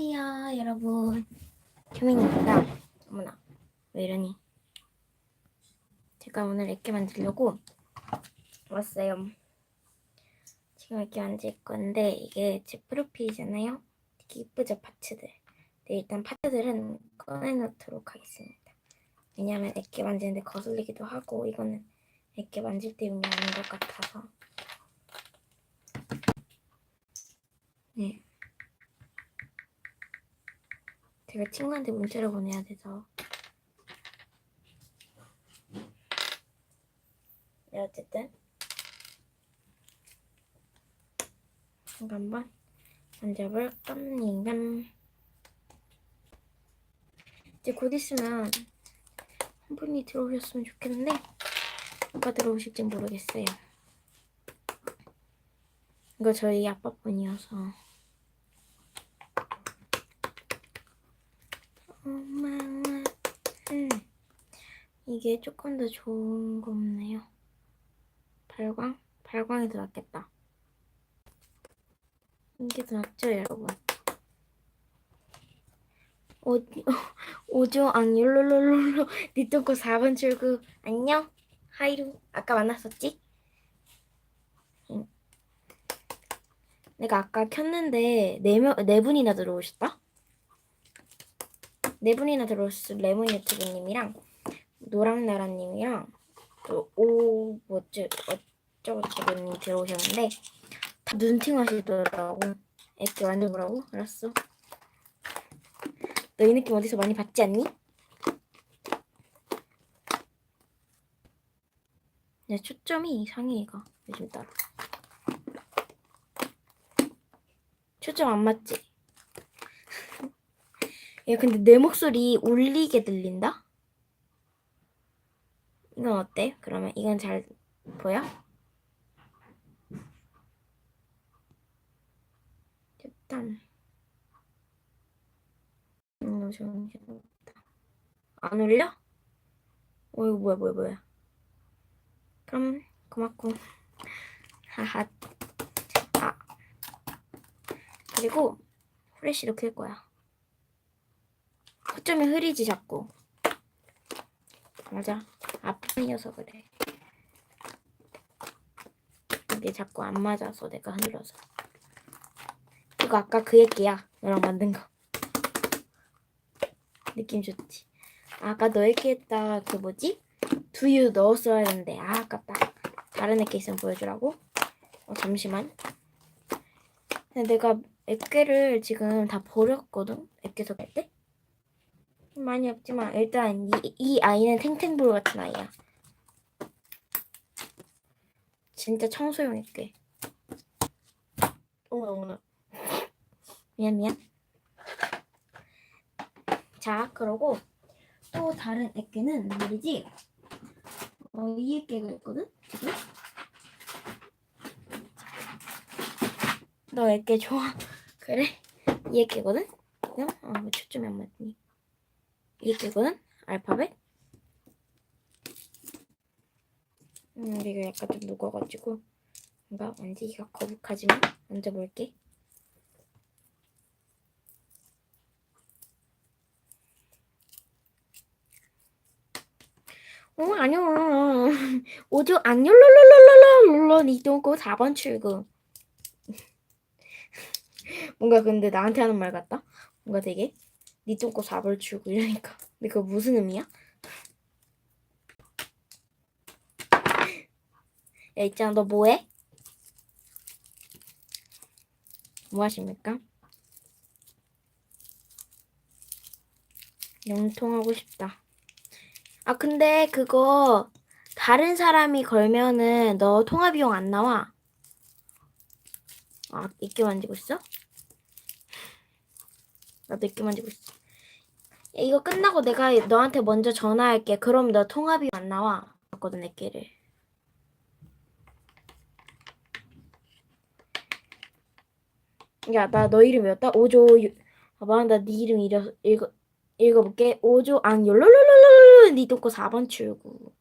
안녕하세요, 여러분. 규민입니다. 어머나, 왜 이러니? 제가 오늘 액기 만들려고 왔어요. 지금 액기 만들 건데 이게 제 프로필이잖아요. 되게 이쁘죠, 파츠들. 네, 일단 파츠들은 꺼내놓도록 하겠습니다. 왜냐하면 액기 만지는데 거슬리기도 하고 이거는 액기 만질 때 용이 아닌 것 같아서. 네. 제가 친구한테 문자를 보내야 돼서. 네, 어쨌든. 이거 한번 만져볼 겁니다. 이제 곧 있으면 한 분이 들어오셨으면 좋겠는데, 누가 들어오실지 모르겠어요. 이거 저희 아빠 분이어서. 엄마는 음, 이게 조금 더 좋은 거 없나요? 발광? 발광이 더 낫겠다. 이게 더 낫죠, 여러분? 오, 오조 앙율로로로로 니똥꼬 4번 출구 안녕 하이루 아까 만났었지? 응. 내가 아까 켰는데 네명네 분이나 들어오셨다? 네 분이나 들어오셨어 레몬 유튜브님이랑 노랑나라님이랑 또오 뭐지 어쩌고저쩌고님 들어오셨는데 다 눈팅 하시더라고 애기 만들보라고 알았어 너 이 느낌 어디서 많이 봤지 않니? 내 초점이 이상해 얘가 요즘 따라 초점 안 맞지? 야 근데 내 목소리 울리게 들린다? 이건 어때? 그러면 이건 잘 보여? 일단 음, 정신없다. 안 울려? 어 이거 뭐야 뭐야 뭐야 그럼 고맙고 하하 아 그리고 후레쉬로 켤 거야 초점이 흐리지 자꾸 맞아 아픈이어서 그래 이게 자꾸 안 맞아서 내가 흔들어서. 이거 아까 그 얘기야. 너랑 만든 거. 느낌 좋지? 아까 너 얘기했다 그 뭐지? 두유 넣었어야 했는데. 아 아깝다. 다른 애기 있으면 보여주라고? 어, 잠시만. 근데 내가 액괴를 지금 다 버렸거든? 액괴 섞을 때 많이 없지만 일단 이, 이 아이는 탱탱볼 같은 아이야. 진짜 청소용 액괴. 어머나 어머나. 미안 미안. 자 그러고 또 다른 액괴는 말이지. 어, 이 액괴가 있거든 지금. 너 액괴 좋아? 그래? 이 액괴거든? 그냥 어, 왜 초점이 안 맞니? 이게거든 알파벳. 음, 이거 약간 좀 녹아가지고 뭔가 만지기가 거북하지만 만져볼게. 어 아니요. 오조 악률롤롤롤롤롤 니똥꼬 4번 출구. 뭔가 근데 나한테 하는 말 같다. 뭔가 되게. 니 똥꼬 4벌 주고 이러니까 근데 그거 무슨 의미야? 야 있잖아 너 뭐해? 뭐 하십니까? 영통하고 싶다 아 근데 그거 다른 사람이 걸면은 너 통화 비용 안 나와 아 있게 만지고 있어? 나도 있게 만지고 있어 이거 끝나고 내가 너한테 먼저 전화할게. 그럼 너 통화비 안 나와. 봤거든 내끼를. 야, 나 너 이름 외웠다. 오조 봐봐, 나 네 이름 읽어 읽어 읽어볼게. 오조 앙열롤롤롤롤 니 듣고 4번 출구.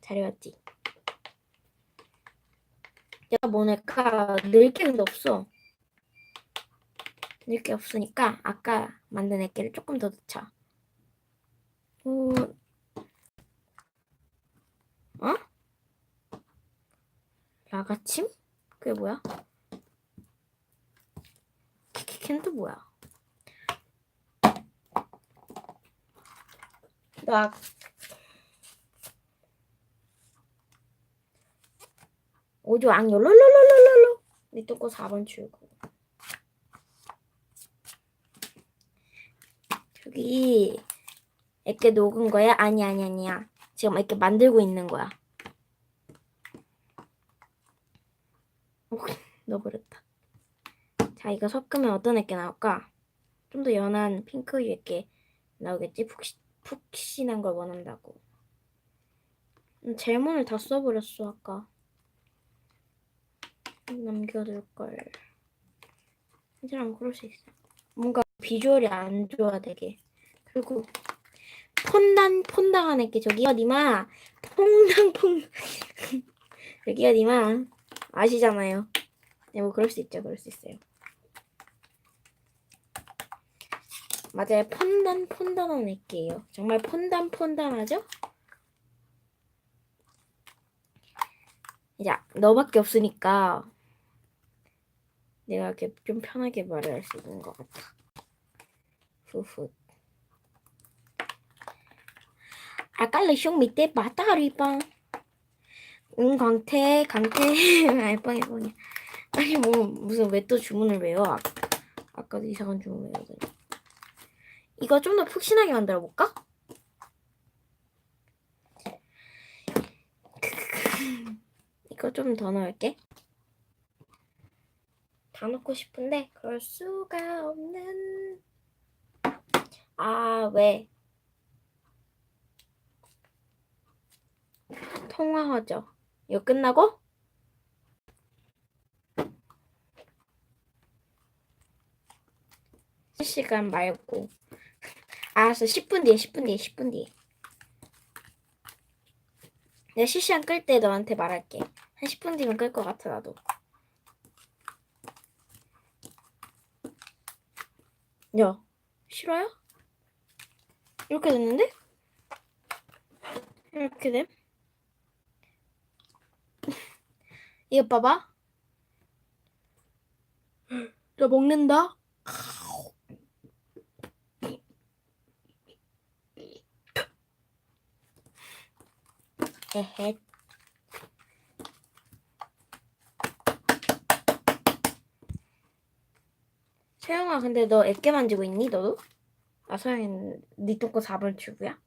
잘 외웠지? 야, 뭐네까 늙게 근데 없어. 이렇게 없으니까 아까 만든 액기를 조금 더 넣자. 오, 어? 라가침? 그게 뭐야? 키키캔도 뭐야? 나 오조 앙요 롤롤롤롤롤 니또거 4번 출구 저기 이렇게 녹은 거야? 아니 아니 아니야 지금 이렇게 만들고 있는 거야 오, 넣어버렸다 자 이거 섞으면 어떤 액게 나올까? 좀 더 연한 핑크 액게 나오겠지? 푹시, 푹신한 걸 원한다고 음, 젤몬을 다 써버렸어 아까 남겨둘 걸. 사람 그럴 수 있어. 뭔가 비주얼이 안 좋아 되게. 그리고 폰단 폰당한 애게 저기요 니마 퐁당 퐁 여기요 니마 아시잖아요. 네, 뭐 그럴 수 있죠. 그럴 수 있어요. 맞아요. 폰단 폰단한 애게예요. 정말 폰단 폰단하죠? 이제 너밖에 없으니까 내가 이렇게 좀 편하게 말을 할 수 있는 것 같아. 후후. 아까 숑 밑에 마다리빵. 응 강태 강태 알빵이 뻥이야. 아니 뭐 무슨 왜 또 주문을 외워? 아, 아까도 이상한 주문 외우더니. 이거 좀 더 푹신하게 만들어 볼까? 이거 좀 더 넣을게. 다 넣고 싶은데 그럴 수가 없는. 아 왜? 통화하죠. 이거 끝나고 실시간 말고 알았어 10분 뒤에 10분 뒤에 10분 뒤에 내가 실시간 끌 때 너한테 말할게 한 10분 뒤면 끌 것 같아 나도 야 싫어요? 이렇게 됐는데? 이렇게 됨? 이거 봐봐 나 먹는다 에헷 서영아 근데 너 애깨 만지고 있니 너도? 아 서영이는 네 똥꼬 4번 출구야?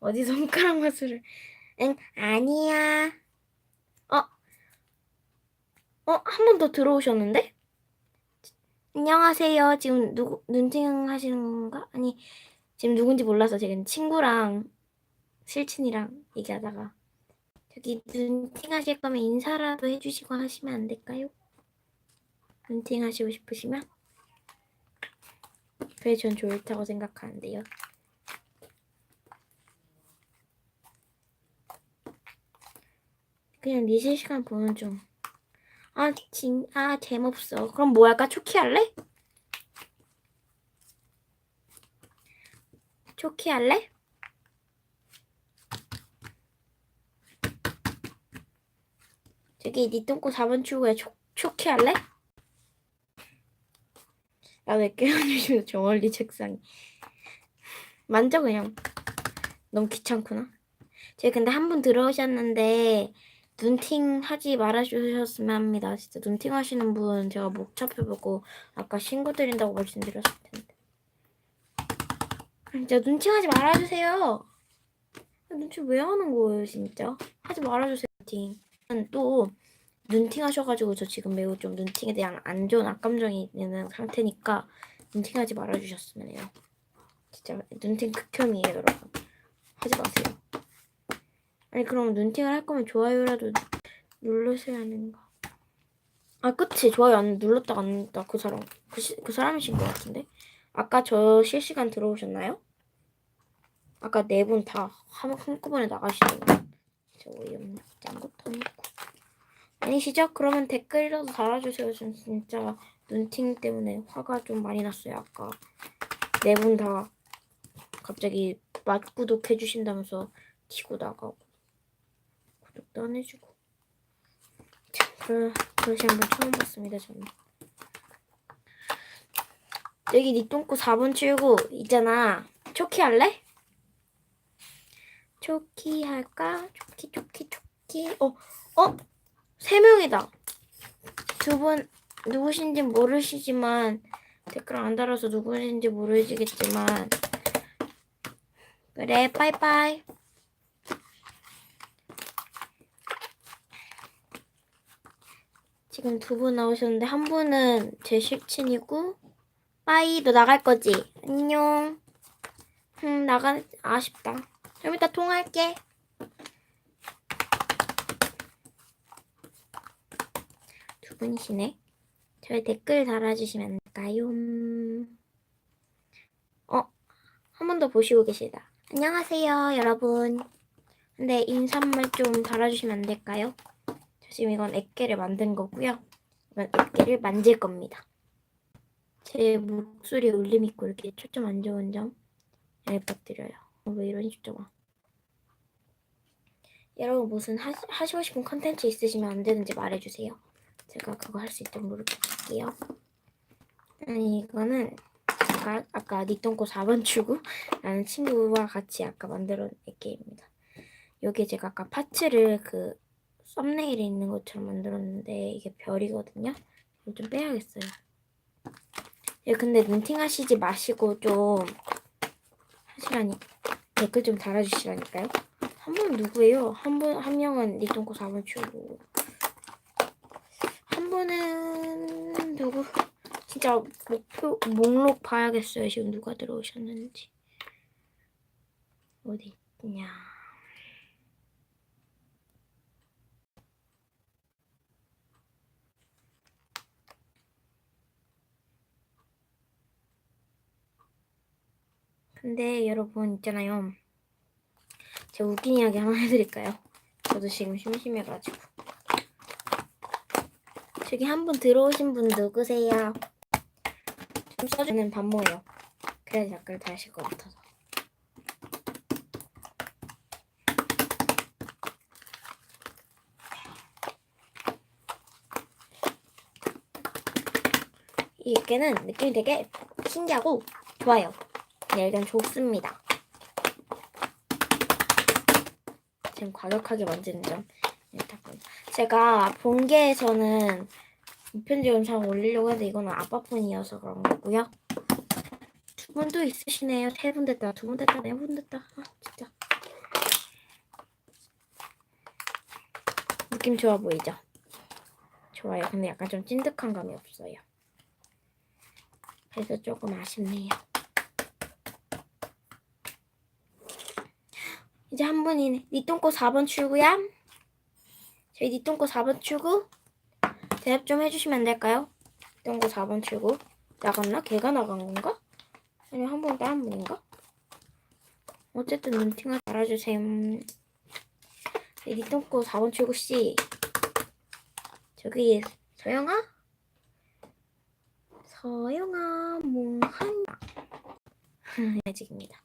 어디 손가락 마술을 응 아니야 어? 어? 한 번 더 들어오셨는데? 안녕하세요 지금 누구 눈팅 하시는 건가? 아니 지금 누군지 몰라서 지금 친구랑 실친이랑 얘기하다가 저기 눈팅 하실 거면 인사라도 해주시고 하시면 안 될까요? 눈팅 하시고 싶으시면 그게 전 좋다고 생각하는데요. 그냥 네 실시간 보는 중. 아, 진, 아, 재미없어. 그럼 뭐 할까? 초키 할래? 초키 할래? 저기 니 똥꼬 4번 출구에 초, 초키 할래? 나 왜 깨어주시면 저 멀리 책상에 만져 그냥 너무 귀찮구나 제가 근데 한 분 들어오셨는데 눈팅 하지 말아주셨으면 합니다 진짜 눈팅 하시는 분 제가 목 잡혀보고 아까 신고 드린다고 말씀드렸을 텐데 진짜 눈팅 하지 말아주세요 눈팅 왜 하는 거예요 진짜 하지 말아주세요 눈팅 또 눈팅 하셔가지고 저 지금 매우 좀 눈팅에 대한 안 좋은 악감정이 있는 상태니까 눈팅 하지 말아주셨으면 해요. 진짜 눈팅 극혐이에요 여러분. 하지 마세요. 아니 그럼 눈팅을 할 거면 좋아요라도 누르셔야 하는 거. 아 그치 좋아요 안 눌렀다 안 눌렀다 그 사람 그, 시, 그 사람이신 것 같은데 아까 저 실시간 들어오셨나요? 아까 네 분 다 한꺼번에 거. 진짜 어이없네. 짠 것도 아니고. 아니시죠? 그러면 댓글이라도 달아주세요. 전 진짜 눈팅 때문에 화가 좀 많이 났어요. 아까 네 분 다 갑자기 맛구독 해주신다면서 튀고 나가고 구독도 안 해주고 참, 그러, 그러시는 분 처음 봤습니다. 저는 여기 니 똥꼬 4번 출구 있잖아. 초키 할래? 초키 할까? 초키 초키 초키 어 어? 세 명이다. 두 분 누구신지 모르시지만 댓글 안 달아서 누구신지 모르시겠지만 그래 빠이빠이. 지금 두 분 나오셨는데 한 분은 제 실친이고 빠이 너 나갈 거지? 안녕. 응 나가 아쉽다. 좀 이따 통화할게. 두 분이시네. 저희 댓글 달아주시면 안 될까요? 어, 한 번 더 보시고 계시다. 안녕하세요, 여러분. 근데 인사말 좀 달아주시면 안 될까요? 저 지금 이건 액계를 만든 거고요. 이건 액계를 만질 겁니다. 제 목소리 울림 있고 이렇게 초점 안 좋은 점 부탁드려요. 어, 왜 이런 초점아? 여러분 무슨 하시, 하시고 싶은 컨텐츠 있으시면 언제든지 말해주세요. 제가 그거 할 수 있도록 노력할게요. 아니 이거는 제가 아까 니똥꼬 4번 출구라는 친구와 같이 아까 만들어낸 게임입니다. 여기 제가 아까 파츠를 그 썸네일에 있는 것처럼 만들었는데 이게 별이거든요. 이거 좀 빼야겠어요. 예, 근데 눈팅 하시지 마시고 좀 하시라니 댓글 좀 달아주시라니까요. 한 분은 누구예요? 한 분, 한 명은 니똥꼬 4번 출구. 한 분은 누구? 진짜 목표 목록 봐야겠어요. 지금 누가 들어오셨는지 어디 있냐? 근데 여러분 있잖아요. 제가 웃긴 이야기 하나 해드릴까요? 저도 지금 심심해가지고. 저기 한 분 들어오신 분 누구세요? 좀 써주는 반모예요. 그래야 댓글 다실 것 같아서. 이 액계는 느낌이 되게 신기하고 좋아요. 네, 일단 좋습니다. 지금 과격하게 만지는 점. 일단 제가 본계에서는 편지 영상 올리려고 했는데 이거는 아빠 폰이어서 그런 거고요. 두 분도 있으시네요. 세 분 됐다, 두 분 됐다, 네 분 됐다. 아, 진짜. 느낌 좋아 보이죠? 좋아요. 근데 약간 좀 찐득한 감이 없어요. 그래서 조금 아쉽네요. 이제 한 분이네. 니 똥꼬 4번 출구야? 저희 니 똥꼬 4번 출구? 대답 좀 해주시면 안 될까요? 니똥꼬 4번 출구. 나갔나? 걔가 나간 건가? 아니면 한분 다른 분인가? 어쨌든 눈팅을 달아주세요. 저희 니똥꼬 4번 출구 씨. 저기 서영아? 서영아 뭐하냐? 아직입니다.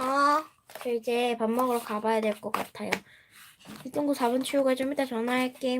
아, 저 이제 밥 먹으러 가봐야 될 것 같아요. 이동구 4번 치우고 좀 이따 전화할게.